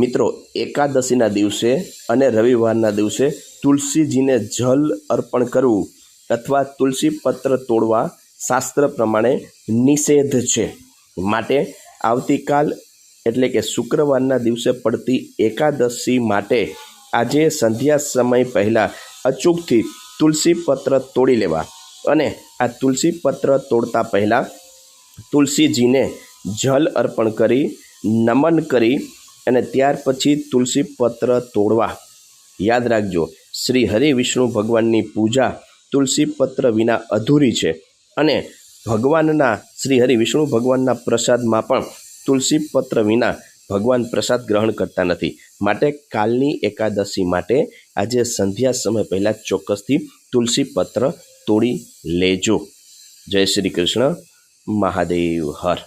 મિત્રો, એકાદશીના દિવસે અને રવિવારના દિવસે તુલસીજીને જલ અર્પણ કરવું અથવા તુલસી પત્ર તોડવા શાસ્ત્ર પ્રમાણે નિષેધ છે. માટે આવતીકાલ એટલે કે શુક્રવારના દિવસે પડતી એકાદશી માટે આજે સંધ્યા સમય પહેલાં અચૂકથી તુલસી પત્ર તોડી લેવા અને આ તુલસી પત્ર તોડતા પહેલાં તુલસીજીને જલ અર્પણ કરી, નમન કરી અને ત્યાર પછી તુલસી પત્ર તોડવા. યાદ રાખજો, શ્રી હરિ વિષ્ણુ ભગવાનની પૂજા તુલસી પત્ર વિના અધૂરી છે અને ભગવાનના, શ્રી હરિ વિષ્ણુ ભગવાનના પ્રસાદમાં પણ તુલસી પત્ર વિના ભગવાન પ્રસાદ ગ્રહણ કરતા નથી. માટે કાલની એકાદશી માટે આજે સંધ્યા સમય પહેલાં ચોક્કસથી તુલસી પત્ર તોડી લેજો. જય શ્રી કૃષ્ણ. મહાદેવ. હર.